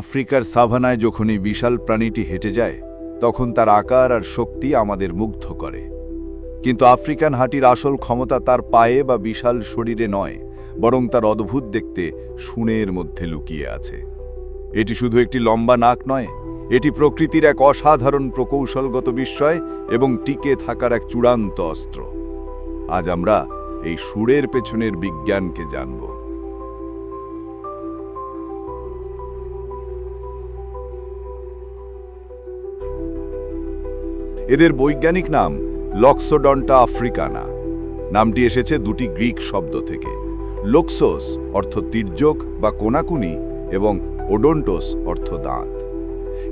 আফ্রিকার সাভানায় যখন এই বিশাল প্রাণীটি হেঁটে যায়, তখন তার আকার আর শক্তি আমাদের মুগ্ধ করে। কিন্তু আফ্রিকান হাটির আসল ক্ষমতা তার পায়ে বা বিশাল শরীরে নয়, বরং তার অদ্ভুত দেখতে শুনের মধ্যে লুকিয়ে আছে। এটি শুধু একটি লম্বা নাক নয়, এটি প্রকৃতির এক অসাধারণ প্রকৌশলগত বিস্ময় এবং টিকে থাকার এক চূড়ান্ত অস্ত্র। আজ আমরা এই সুরের পেছনের বিজ্ঞানকে জানব। এদের বৈজ্ঞানিক নাম লক্সোডন্টা আফ্রিকানা। নামটি এসেছে দুটি গ্রিক শব্দ থেকে। লোক্সোস অর্থ তির্যক বা কোনাকুনি এবং ওডন্টোস অর্থ দাঁত।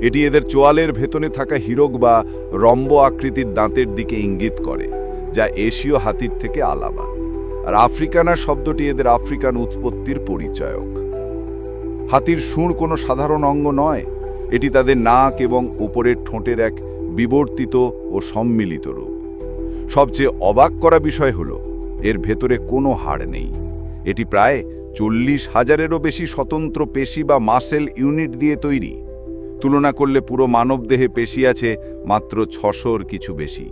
এটি এদের চোয়ালের ভেতরে থাকা হিরক বা রম্ব আকৃতির দাঁতের দিকে ইঙ্গিত করে, যা এশীয় হাতির থেকে আলাদা। আর আফ্রিকানা শব্দটি এদের আফ্রিকান উৎপত্তির পরিচয়ক। হাতির সুর কোনো সাধারণ অঙ্গ নয়, এটি তাদের নাক এবং উপরের ঠোঁটের এক বিবর্তিত ও সম্মিলিত রূপ। সবচেয়ে অবাক করা বিষয় হল, এর ভেতরে কোনো হাড় নেই। এটি প্রায় চল্লিশ হাজারেরও বেশি স্বতন্ত্র পেশি বা মাসেল ইউনিট দিয়ে তৈরি। তুলনা করলে পুরো মানবদেহে পেশি আছে মাত্র ছশোর কিছু বেশি।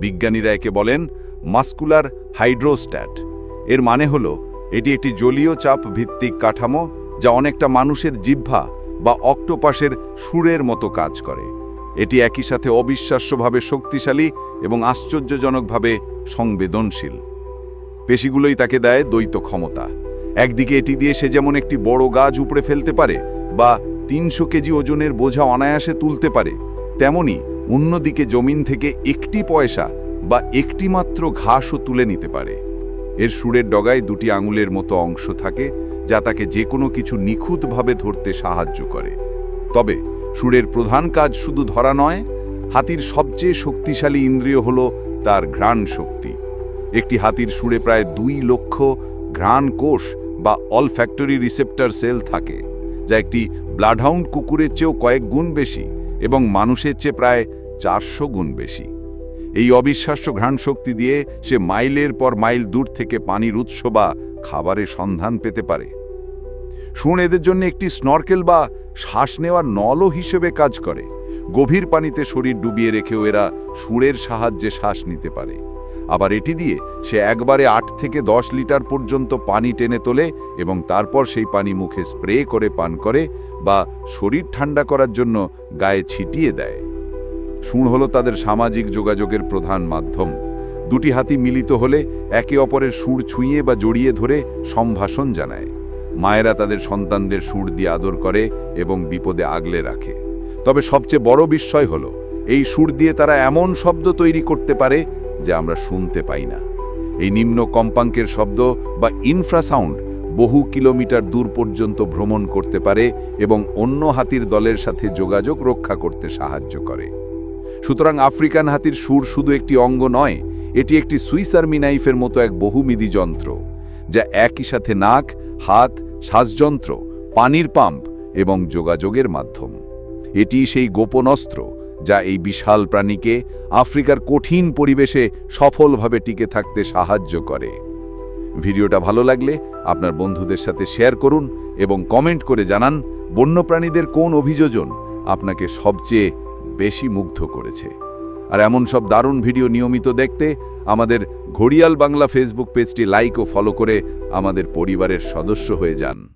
বিজ্ঞানীরা একে বলেন মাস্কুলার হাইড্রোস্ট্যাট। এর মানে হল, এটি একটি জলীয় চাপ ভিত্তিক কাঠামো যা অনেকটা মানুষের জিহ্বা বা অক্টোপাসের সুরের মতো কাজ করে। এটি একই সাথে অবিশ্বাস্যভাবে শক্তিশালী এবং আশ্চর্যজনকভাবে সংবেদনশীল। পেশিগুলোই তাকে দেয় দ্বৈত ক্ষমতা। একদিকে এটি দিয়ে সে যেমন একটি বড় গাছ উপড়ে ফেলতে পারে বা তিনশো কেজি ওজনের বোঝা অনায়াসে তুলতে পারে, তেমনি অন্যদিকে জমিন থেকে একটি পয়সা বা একটি মাত্র ঘাসও তুলে নিতে পারে। এর সুরের ডগায় দুটি আঙুলের মতো অংশ থাকে যা তাকে যে কোনো কিছু নিখুঁতভাবে ধরতে সাহায্য করে। তবে সুরের প্রধান কাজ শুধু ধরা নয়, হাতির সবচেয়ে শক্তিশালী ইন্দ্রিয় হল তার ঘ্রাণ শক্তি। একটি হাতির সুরে প্রায় দুই লক্ষ ঘ্রাণ কোষ বা অল ফ্যাক্টরি রিসেপ্টার সেল থাকে, যা একটি ব্লাডহাউন্ড কুকুরের চেয়েও কয়েক গুণ বেশি এবং মানুষের চেয়ে প্রায় চারশো গুণ বেশি। এই অবিশ্বাস্য ঘ্রাণ শক্তি দিয়ে সে মাইলের পর মাইল দূর থেকে পানির উৎস বা খাবারের সন্ধান পেতে পারে। শুন, এদের জন্য একটি স্নরকেল বা শ্বাস নেওয়ার নলও হিসেবে কাজ করে। গভীর পানিতে শরীর ডুবিয়ে রেখেও এরা সুরের সাহায্যে শ্বাস নিতে পারে। আবার এটি দিয়ে সে একবারে আট থেকে দশ লিটার পর্যন্ত পানি টেনে তোলে এবং তারপর সেই পানি মুখে স্প্রে করে পান করে বা শরীর ঠান্ডা করার জন্য গায়ে ছিটিয়ে দেয়। সুর হলো তাদের সামাজিক যোগাযোগের প্রধান মাধ্যম। দুটি হাতি মিলিত হলে একে অপরের সুর ছুঁয়ে বা জড়িয়ে ধরে সম্ভাষণ জানায়। মায়েরা তাদের সন্তানদের সুর দিয়ে আদর করে এবং বিপদে আগলে রাখে। তবে সবচেয়ে বড় বিস্ময় হলো, এই সুর দিয়ে তারা এমন শব্দ তৈরি করতে পারে যা আমরা শুনতে পাই না। এই নিম্ন কম্পাঙ্কের শব্দ বা ইনফ্রাসাউন্ড বহু কিলোমিটার দূর পর্যন্ত ভ্রমণ করতে পারে এবং অন্য হাতির দলের সাথে যোগাযোগ রক্ষা করতে সাহায্য করে। সুতরাং আফ্রিকান হাতির সুর শুধু একটি অঙ্গ নয়, এটি একটি সুইস আর্মি নাইফের মতো এক বহুমিধি যন্ত্র যা একই সাথে নাক হাত, শ্বাসযন্ত্র, পানির পাম্প এবং যোগাযোগের মাধ্যম। এটি সেই গোপন অস্ত্র যা এই বিশাল প্রাণীকে আফ্রিকার কঠিন পরিবেশে সফলভাবে টিকে থাকতে সাহায্য করে। ভিডিওটা ভালো লাগলে আপনার বন্ধুদের সাথে শেয়ার করুন এবং কমেন্ট করে জানান, বন্যপ্রাণীদের কোন অভিযোজন আপনাকে সবচেয়ে বেশি মুগ্ধ করেছে। আর এমন সব দারুণ ভিডিও নিয়মিত দেখতে আমাদের ঘড়িয়াল বাংলা ফেসবুক পেজটি লাইক ও ফলো করে আমাদের পরিবারের সদস্য হয়ে যান।